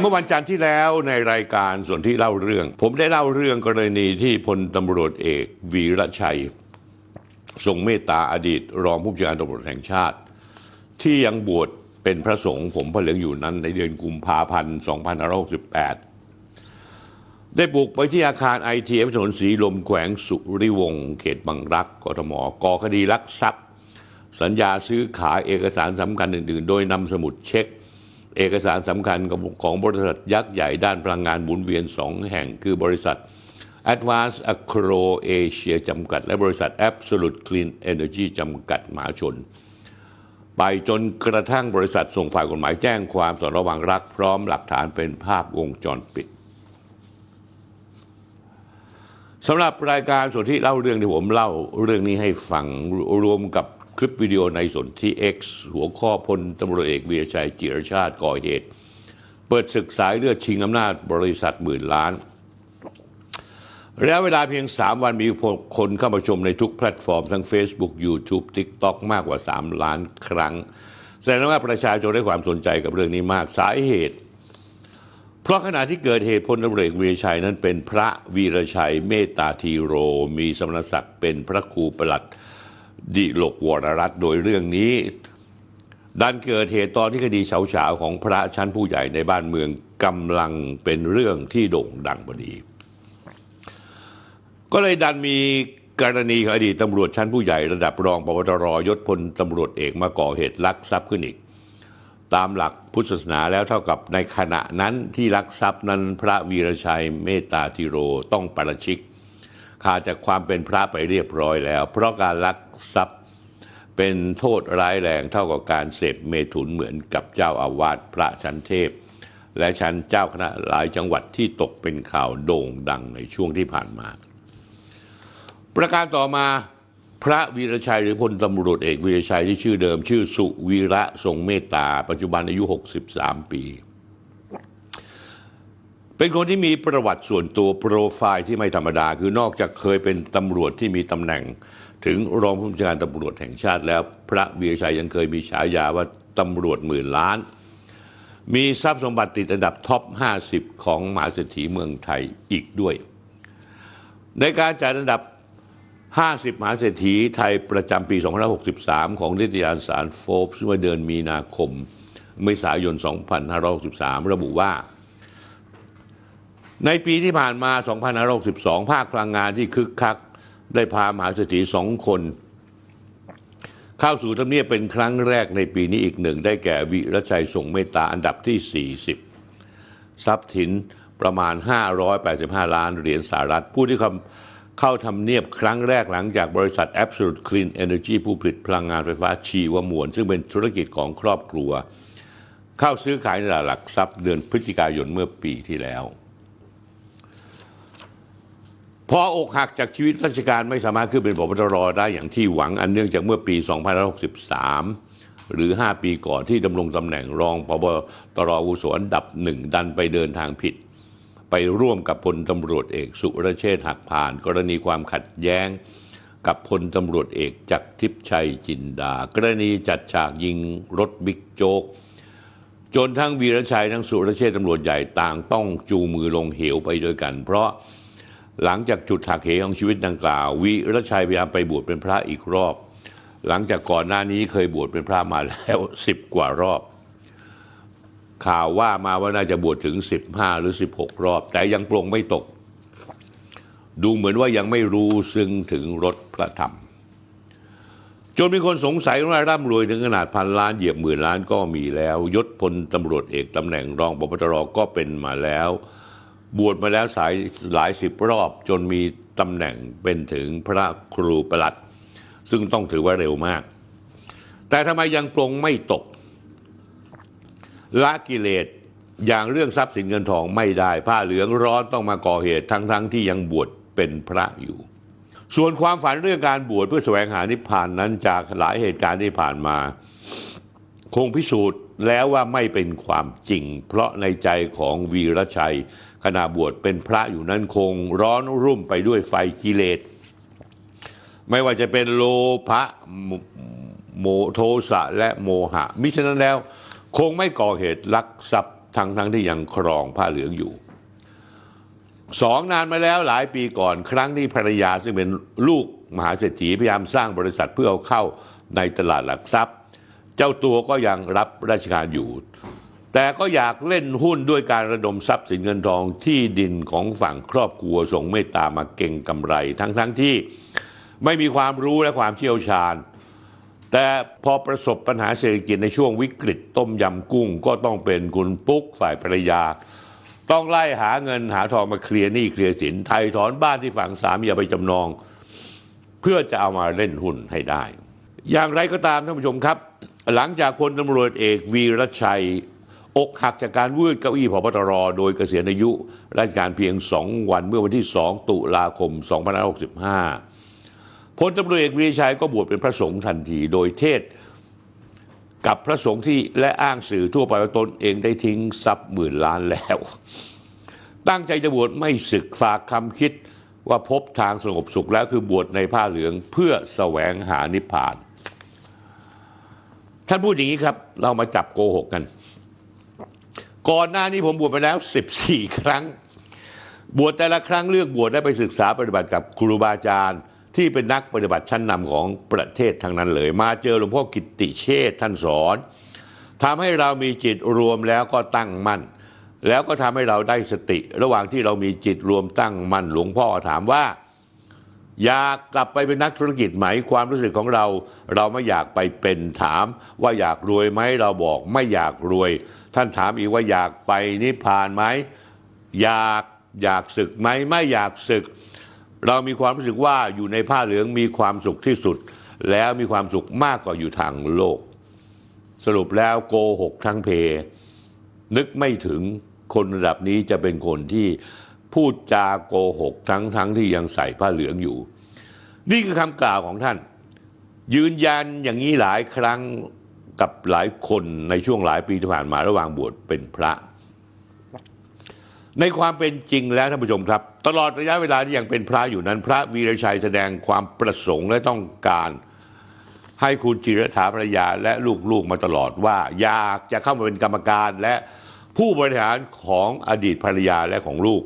เมื่อวันจันทร์ที่แล้วในรายการส่วนที่เล่าเรื่อง ผมได้เล่าเรื่องกรณีที่พลตำรวจเอกวีระชัย ทรงเมตตาอดีต รองผู้บัญชาการตำรวจแห่งชาติ ที่ยังบวชเป็นพระสงฆ์ผมพระเหลืองอยู่นั้นในเดือนกุมภาพันธ์2568 ได้บุกไปที่อาคารไอทีเอฟถนนสีลมแขวงสุริวงศ์เขตบางรักกทมก่อคดีลักทรัพย์ สัญญาซื้อขายเอกสารสำคัญอื่น ๆ โดยนำสมุดเช็ค เอกสารสำคัญของบริษัทยักษ์ใหญ่ด้านพลังงานหมุนเวียนสองแห่งคือบริษัท Advance Acro Asia จำกัด และบริษัท Absolute Clean Energy จำกัดมหาชน ไปจนกระทั่งบริษัทส่งฝ่ายกฎหมายแจ้งความสอนระว่างรักพร้อมหลักฐานเป็นภาพวงจรปิดสำหรับรายการส่วนที่เล่าเรื่องที่ผมเล่าเรื่องนี้ให้ฟังรวมกับ คลิปวิดีโอในส่วนที่ X หัวข้อพลตำรวจเอกวีรชัยจิรชาติก่อเหตุ เปิดศึกสายเลือดชิงอำนาจบริษัทหมื่นล้านระยะเวลาเพียง 3 วันมีคนเข้ามาชมในทุกแพลตฟอร์ม ทั้ง Facebook YouTube TikTok มากกว่า 3 ล้านครั้ง แสดงว่าประชาชนได้ความสนใจกับเรื่องนี้มากสาเหตุ เพราะขณะที่เกิดเหตุพลตำรวจเอกวีรชัยนั้นเป็นพระวีรชัยเมตตาทีโร มีสมณศักดิ์เป็นพระครูประหลัด ดิลกวรรัตน์โดยเรื่องนี้ดันเกิดเหตุตอนที่คดีเฉาฉาของพระชั้นผู้ใหญ่ในบ้านเมืองกำลังเป็นเรื่องที่โด่งดังพอดี ก็เลยดันมีกรณีของอดีตตำรวจชั้นผู้ใหญ่ระดับรองปวตรยศพลตำรวจเอกมาก่อเหตุลักทรัพย์ขึ้นอีก ตามหลักพุทธศาสนาแล้วเท่ากับในขณะนั้นที่ลักทรัพย์นั้นพระวีรชัยเมตตาธิโรต้องปราชิก ขาดจากความเป็นพระไปเรียบร้อยแล้ว เพราะการลักทรัพย์เป็นโทษร้ายแรงเท่ากับการเสพเมถุนเหมือนกับเจ้าอาวาสพระชั้นเทพ และชั้นเจ้าคณะหลายจังหวัดที่ตกเป็นข่าวโด่งดังในช่วงที่ผ่านมา ประการต่อมาพระวีรชัยหรือพลตำรวจเอกวีรชัยที่ชื่อเดิม ชื่อสุวีระทรงเมตตา ปัจจุบันอายุ 63 ปี เป็นคนที่มีประวัติส่วนตัวโปรไฟล์ที่ไม่ธรรมดา คือนอกจากเคยเป็นตำรวจที่มีตำแหน่ง ถึงรองผู้บัญชาการตำรวจแห่งชาติแล้ว พระวีรชัยยังเคยมีฉายาว่าตำรวจหมื่นล้าน มีทรัพย์สมบัติติดอันดับท็อป 50 ของมหาเศรษฐีเมืองไทยอีกด้วย ในการจัดอันดับ 50 มหาเศรษฐีไทยประจำปี 2563 ของนิตยสารโฟบส์เมื่อเดือนมีนาคมเมษายน 2563 ระบุว่า ในปีที่ผ่านมา 2562 ภาคพลังงานที่คึกคัก ได้พามหาเศรษฐีสองคน เข้าสู่ทำเนียบเป็นครั้งแรกในปีนี้อีกหนึ่ง ได้แก่วิรชัยส่งเมตตาอันดับที่ 40 ทรัพย์สินประมาณ 585 ล้านเหรียญสหรัฐ ผู้ที่เข้าทำเนียบครั้งแรกหลังจากบริษัท Absolute Clean Energy ผู้ผลิตพลังงานไฟฟ้าชีวมวล ซึ่งเป็นธุรกิจของครอบครัว เข้าซื้อขายในตลาดหลักทรัพย์เดือนพฤศจิกายนเมื่อปีที่แล้ว พออกหักจากชีวิตราชการไม่สามารถขึ้นเป็นผบตรได้อย่างที่หวังอันเนื่องจากเมื่อปี 2563 หรือ 5 ปีก่อนที่ดำรงตำแหน่งรองพบตรอุสอันดับหนึ่งดันไปเดินทางผิด ไปร่วมกับพลตำรวจเอกสุรเชษฐ์หักผ่าน กรณีความขัดแย้งกับพลตำรวจเอกจักรทิพย์ชัยจินดา กรณีจัดฉากยิงรถบิ๊กโจ๊กจนทั้งวีรชัยทั้งสุรเชษตำรวจใหญ่ต่างต้องจูงมือลงเหวไปด้วยกัน เพราะ หลังจากจุดหักเหของชีวิตดังกล่าววีรชัยพยายามไปบวชเป็นพระอีกรอบ หลังจากก่อนหน้านี้เคยบวชเป็นพระมาแล้วสิบกว่ารอบ ข่าวว่ามาว่าน่าจะบวชถึง 15 หรือ 16 รอบ แต่ยังปลงไม่ตก ดูเหมือนว่ายังไม่รู้ซึ่งถึงรถพระธรรมจนมีคนสงสัยว่าร่ำรวยถึงขนาดพันล้านเหยียบหมื่นล้านก็มีแล้ว ยศพลตำรวจเอกตำแหน่งรองปปตรก็เป็นมาแล้ว บวชมาแล้วสายหลายสิบรอบจนมีตำแหน่งเป็นถึงพระครูประหลัด ซึ่งต้องถือว่าเร็วมาก แต่ทำไมยังปลงไม่ตกละกิเลสอย่างเรื่องทรัพย์สินเงินทองไม่ได้ ผ้าเหลืองร้อนต้องมาก่อเหตุทั้งๆทที่ยังบวชเป็นพระอยู่ ส่วนความฝันเรื่องการบวชเพื่อแสวงหานิพพานนั้นจากหลายเหตุการณ์ที่ผ่านมา คงพิสูจน์ แล้วว่าไม่เป็นความจริง เพราะในใจของวีรชัย ขณะบวชเป็นพระอยู่นั้นคงร้อนรุ่มไปด้วยไฟกิเลส ไม่ว่าจะเป็นโลภะโมโทสะและโมหะ มิฉะนั้นแล้ว คงไม่ก่อเหตุลักทรัพย์ทั้งทั้งที่ยังครองผ้าเหลืองอยู่สองนานมาแล้วหลายปีก่อน ครั้งที่ภรรยาซึ่งเป็นลูกมหาเศรษฐีพยายามสร้างบริษัทเพื่อเอาเข้าในตลาดหลักทรัพย์ เจ้าตัวก็ยังรับราชการอยู่ แต่ก็อยากเล่นหุ้นด้วยการระดมทรัพย์สินเงินทองที่ดินของฝั่งครอบครัวส่งเมตตามาเก่งกำไร ทั้งทั้งที่ไม่มีความรู้และความเชี่ยวชาญ แต่พอประสบปัญหาเศรษฐกิจในช่วงวิกฤตต้มยำกุ้ง ก็ต้องเป็นคุณปุ๊กฝ่ายภรรยา ต้องไล่หาเงินหาทองมาเคลียร์หนี้เคลียร์สินไทยถอนบ้านที่ฝั่งสามีเอาไปจำนอง เพื่อจะเอามาเล่นหุ้นให้ได้ อย่างไรก็ตามท่านผู้ชมครับ หลังจากพลตำรวจเอกวีรชัย อกหักจากการวืดเก้าอี้พบตร โดยเกษียณอายุราชการเพียง2วันเมื่อวันที่ 2 ตุลาคม 2565 พลตำรวจเอกวีรชัยก็บวชเป็นพระสงฆ์ทันที โดยเทศกับพระสงฆ์ที่และอ้างสื่อทั่วไปว่าตนเองได้ทิ้งทรัพย์หมื่นล้านแล้ว ตั้งใจจะบวชไม่ศึกฝากคำคิดว่าพบทางสงบสุขแล้วคือบวชในผ้าเหลืองเพื่อแสวงหานิพพาน ท่านพูดอย่างนี้ครับ เรามาจับโกหกกัน ก่อนหน้านี้ผมบวชไปแล้ว 14 ครั้ง บวชแต่ละครั้งเลือกบวชได้ไปศึกษาปฏิบัติกับครูบาอาจารย์ที่เป็นนักปฏิบัติชั้นนำของประเทศทั้งนั้นเลย มาเจอหลวงพ่อกิติเชษท่านสอนทำให้เรามีจิตรวมแล้วก็ตั้งมั่น แล้วก็ทำให้เราได้สติ ระหว่างที่เรามีจิตรวมตั้งมั่นหลวงพ่อถามว่า อยากกลับไปเป็นนักธุรกิจไหมความรู้สึกของเรา เราไม่อยากไปเป็นถาม ว่าอยากรวยไหมเราบอกไม่อยากรวย ท่านถามอีกว่าอยากไปนิพพานไหมอยากอยากศึกไหมไม่อยากศึก เรามีความรู้สึกว่าอยู่ในผ้าเหลืองมีความสุขที่สุด แล้วมีความสุขมากกว่าอยู่ทางโลก สรุปแล้วโกหกทั้งเพ นึกไม่ถึงคนระดับนี้จะเป็นคนที่ พูดจาโกหกทั้งทั้งที่ยังใส่ผ้าเหลืองอยู่ นี่คือคำกล่าวของท่าน ยืนยันอย่างนี้หลายครั้งกับหลายคนในช่วงหลายปีที่ผ่านมาระหว่างบวชเป็นพระ ในความเป็นจริงแล้วท่านผู้ชมครับ ตลอดระยะเวลาที่ยังเป็นพระอยู่นั้น พระวีรชัยแสดงความประสงค์และต้องการให้คุณจิรถาภรรยาและลูกๆมาตลอดว่า อยากจะเข้ามาเป็นกรรมการและผู้บริหารของอดีตภรรยาและของลูก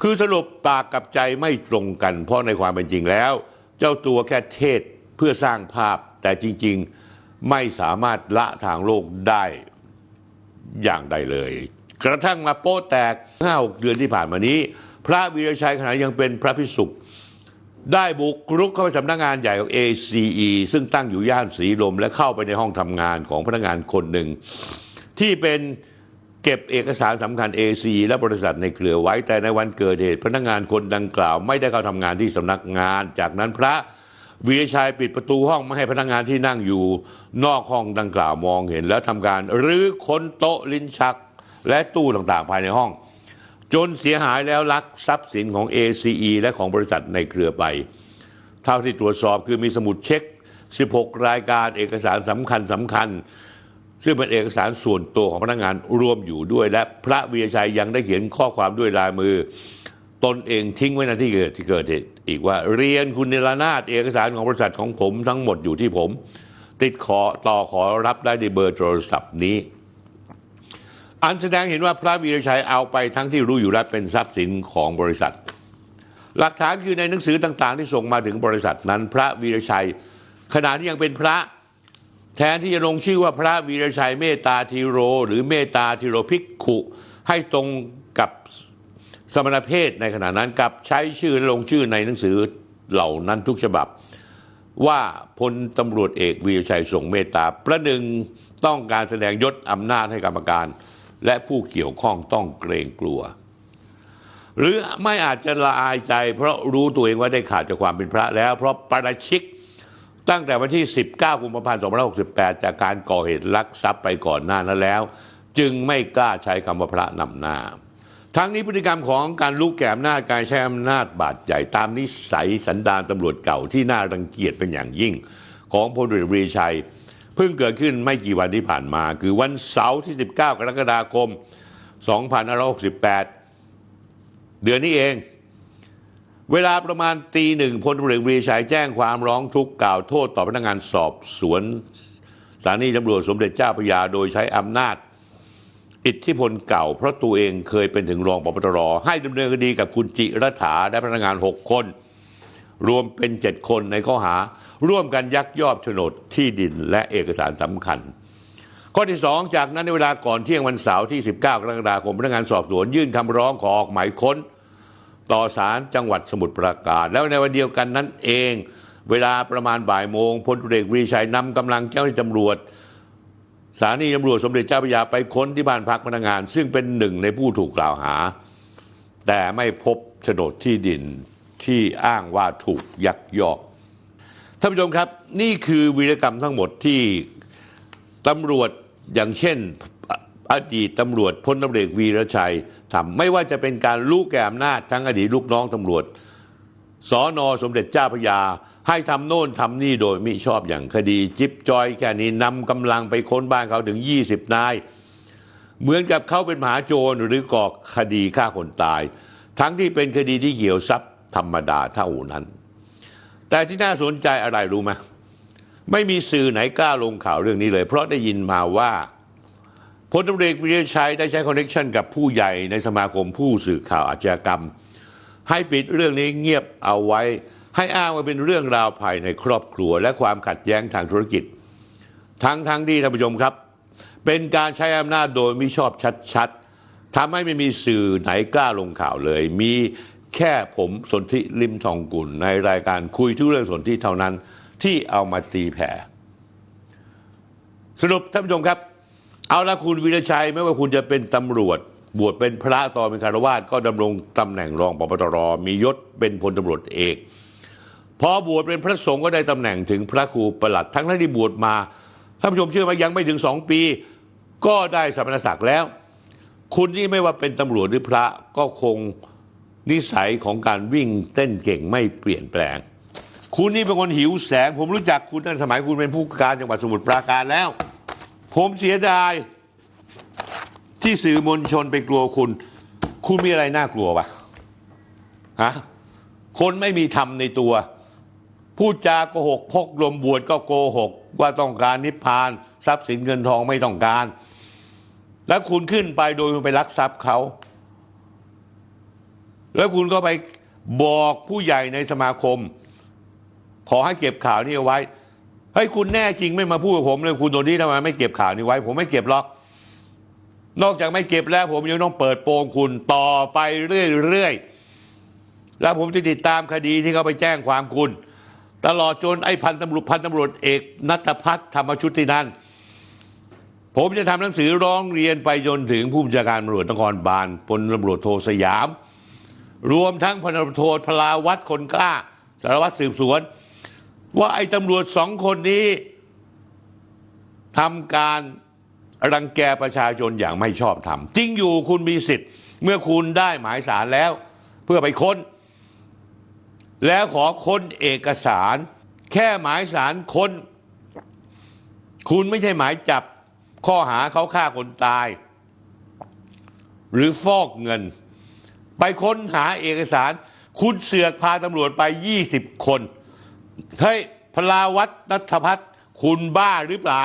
คือสรุปปากกับใจไม่ตรงกัน เพราะในความเป็นจริงแล้ว เจ้าตัวแค่เทศเพื่อสร้างภาพ แต่จริงๆไม่สามารถละทางโลกได้อย่างใดเลย กระทั่งมาโป๊แตกห้าหกเดือนที่ผ่านมานี้ พระวีรชัยขณะยังเป็นพระพิสุขได้บุกรุกเข้าไปสำนักงานใหญ่ของ ACE ซึ่งตั้งอยู่ย่านสีลมและเข้าไปในห้องทำงานของพนักงานคนหนึ่ง ที่เป็น เก็บเอกสารสำคัญ AC และบริษัทในเครือไว้ แต่ในวันเกิดเหตุพนักงานคนดังกล่าว ไม่ได้เข้าทำงานที่สำนักงาน จากนั้นพระวีรชัยปิดประตูห้องไม่ให้พนักงานที่นั่งอยู่ นอกห้องดังกล่าวมองเห็น แล้วทำการรื้อค้นโต๊ะลิ้นชัก และตู้ต่างๆ ภายในห้อง จนเสียหายแล้วลักทรัพย์สินของ ACE และของบริษัทในเครือไป เท่าที่ตรวจสอบคือมีสมุดเช็ค 16 รายการเอกสารสำคัญสำคัญ ซึ่งเป็นเอกสารส่วนตัวของพนักงานรวมอยู่ด้วย และพระวีรชัยยังได้เขียนข้อความด้วยลายมือ ตนเองทิ้งไว้ในที่เกิดที่เกิดเหตุอีกว่าเรียนคุณเนรนาถเอกสารของบริษัทของผมทั้งหมดอยู่ที่ผม ติดขอต่อขอรับได้ในเบอร์โทรศัพท์นี้ อันแสดงเห็นว่าพระวีรชัยเอาไปทั้งที่รู้อยู่แล้วเป็นทรัพย์สินของบริษัท หลักฐานคือในหนังสือต่างๆ ที่ส่งมาถึงบริษัทนั้น พระวีรชัยขณะที่ยังเป็นพระ แทนที่จะลงชื่อว่าพระวีรชัยเมตตาธีโร หรือเมตตาธีโรภิกขุ ให้ตรงกับสมณเพศในขณะนั้นกับใช้ชื่อและลงชื่อในหนังสือเหล่านั้นทุกฉบับ ว่าพลตำรวจเอกวีรชัยทรงเมตตาประหนึ่งต้องการแสดงยศอำนาจให้กรรมการ และผู้เกี่ยวข้องต้องเกรงกลัว หรือไม่อาจจะละอายใจ เพราะรู้ตัวเองว่าได้ขาดจากความเป็นพระแล้ว เพราะประชิก ตั้งแต่วันที่ 19 กุมภาพันธ์ 2568 จากการก่อเหตุลักทรัพย์ไปก่อนหน้านั้นแล้ว จึงไม่กล้าใช้คำว่าพระนำหน้า ทั้งนี้พฤติกรรมของการลุกแก่อำนาจการใช้อำนาจบาดใหญ่ตามนิสัยสันดานตำรวจเก่าที่น่ารังเกียจเป็นอย่างยิ่ง ของพลเรือวีชัย เพิ่งเกิดขึ้นไม่กี่วันที่ผ่านมา คือวันเสาร์ที่ 19 กรกฎาคม 2568 เดือนนี้เอง เวลาประมาณตีหนึ่งพลตำรวจเอกวีชัยแจ้งความร้องทุกข์กล่าวโทษต่อพนักงานสอบสวนสถานีตำรวจสมเด็จเจ้าพระยาโดยใช้อำนาจ อิทธิพลเก่า เพราะตัวเองเคยเป็นถึงรองปปตรให้ดำเนินคดีกับคุณจิรัฐาและพนักงาน 6 คน รวมเป็น 7 คนในข้อหา ร่วมกันยักยอกโฉนดที่ดินและเอกสารสำคัญ ข้อที่ 2 จากนั้นในเวลาก่อนเที่ยงวันเสาร์ที่ 19 กรกฎาคมพนักงานสอบสวนยื่นคำร้องขอออกหมายค้น ต่อศาลจังหวัดสมุทรปราการ แล้วในวันเดียวกันนั้นเอง เวลาประมาณบ่ายโมงพลตุเอกวีชัยนำกำลังเจ้าหน้าที่ตำรวจสถานีตำรวจสมเด็จเจ้าพระยาไปค้นที่บ้านพักพนักงาน ซึ่งเป็นหนึ่งในผู้ถูกกล่าวหา แต่ไม่พบโฉนดที่ดินที่อ้างว่าถูกยักยอกท่านผู้ชมครับ นี่คือวีรกรรมทั้งหมดที่ตำรวจอย่างเช่นอดีตตำรวจพลตำรวจเอกวีรชัย ทำไม่ว่าจะเป็นการลูกแก่อำนาจทั้งอดีตลูกน้องตำรวจสอนอสมเด็จเจ้าพระยา ให้ทำโน่นทำนี่โดยมิชอบอย่างคดี จิ๊บจอยแค่นี้นำกำลังไปค้นบ้านเขาถึง 20 นาย เหมือนกับเขาเป็นมหาโจรหรือก่อคดีฆ่าคนตาย ทั้งที่เป็นคดีที่เกี่ยวทรัพย์ธรรมดาเท่านั้น แต่ที่น่าสนใจอะไรรู้ไหมไม่มีสื่อไหนกล้าลงข่าวเรื่องนี้เลย เพราะได้ยินมาว่า พลตำรวจเอกวิริยชัยได้ใช้คอนเนคชันกับผู้ใหญ่ในสมาคมผู้สื่อข่าวอาชญากรรม ให้ปิดเรื่องนี้เงียบเอาไว้ ให้อ้างว่าเป็นเรื่องราวภายในครอบครัว และความขัดแย้งทางธุรกิจ ทั้งทั้งที่ท่านผู้ชมครับ เป็นการใช้อำนาจโดยมิชอบชัดๆทำให้ไม่มีสื่อไหนกล้าลงข่าวเลย มีแค่ผมสนธิลิมทองกุลในรายการคุยทุกเรื่องสนธิเท่านั้นที่เอามาตีแผ่สรุปท่านผู้ชมครับ เอาละคุณวิรชัยไม่ว่าคุณจะเป็นตำรวจ บวชเป็นพระตอนเป็นคารวาสก็ดำรงตำแหน่งรองปปตรมียศเป็นพลตำรวจเอกพอบวชเป็นพระสงฆ์ก็ได้ตำแหน่งถึงพระครูประหลัด ทั้งที่บวชมาท่านผู้ชมเชื่อไหมยังไม่ถึงสองปี ก็ได้สมณศักดิ์แล้ว คุณที่ไม่ว่าเป็นตำรวจหรือพระก็คงนิสัยของการวิ่งเต้นเก่งไม่เปลี่ยนแปลง คุณนี่เป็นคนหิวแสง ผมรู้จักคุณตั้งสมัยคุณเป็นผู้การจังหวัดสมุทรปราการแล้ว ผมเสียดาย ที่สื่อมวลชนไปกลัวคุณ คุณมีอะไรน่ากลัวปะฮะคนไม่มีธรรมในตัว พูดจาโกหกพกลมบวชก็โกหก ว่าต้องการนิพพาน ทรัพย์สินเงินทองไม่ต้องการ แล้วคุณขึ้นไปโดยไปลักทรัพย์เขา แล้วคุณก็ไปบอกผู้ใหญ่ในสมาคม ขอให้เก็บข่าวนี้เอาไว้ เฮ้ยคุณแน่จริงไม่มาพูดกับผมเลยคุณโดนที่ทำไมไม่เก็บข่าวนี้ไว้ ผมไม่เก็บหรอก นอกจากไม่เก็บแล้ว ผมยังต้องเปิดโปงคุณต่อไปเรื่อยๆแล้วผมจะติดตามคดีที่เขาไปแจ้งความคุณ ตลอดจนไอ้พันตำรวจพันตำรวจเอกนัทพัฒน์ธรรมชุตินันผมจะทำหนังสือร้องเรียนไปจนถึงผู้บัญชาการตำรวจนครบาลพลตำรวจโทสยาม รวมทั้งพลตำรวจโทพลาวัตคนกล้า สารวัตรสืบสวน ว่าไอ้ตำรวจสองคนนี้ทำการรังแกประชาชนอย่างไม่ชอบธรรมจริงอยู่คุณมีสิทธิ์ เมื่อคุณได้หมายสารแล้ว เพื่อไปค้น แล้วขอค้นเอกสาร แค่หมายสารค้น คุณไม่ใช่หมายจับข้อหาเขาฆ่าคนตาย หรือฟอกเงิน ไปค้นหาเอกสาร คุณเสือกพาตำรวจไป 20 คน เฮ้ยพลาวัตนัทพัฒน์คุณบ้าหรือเปล่า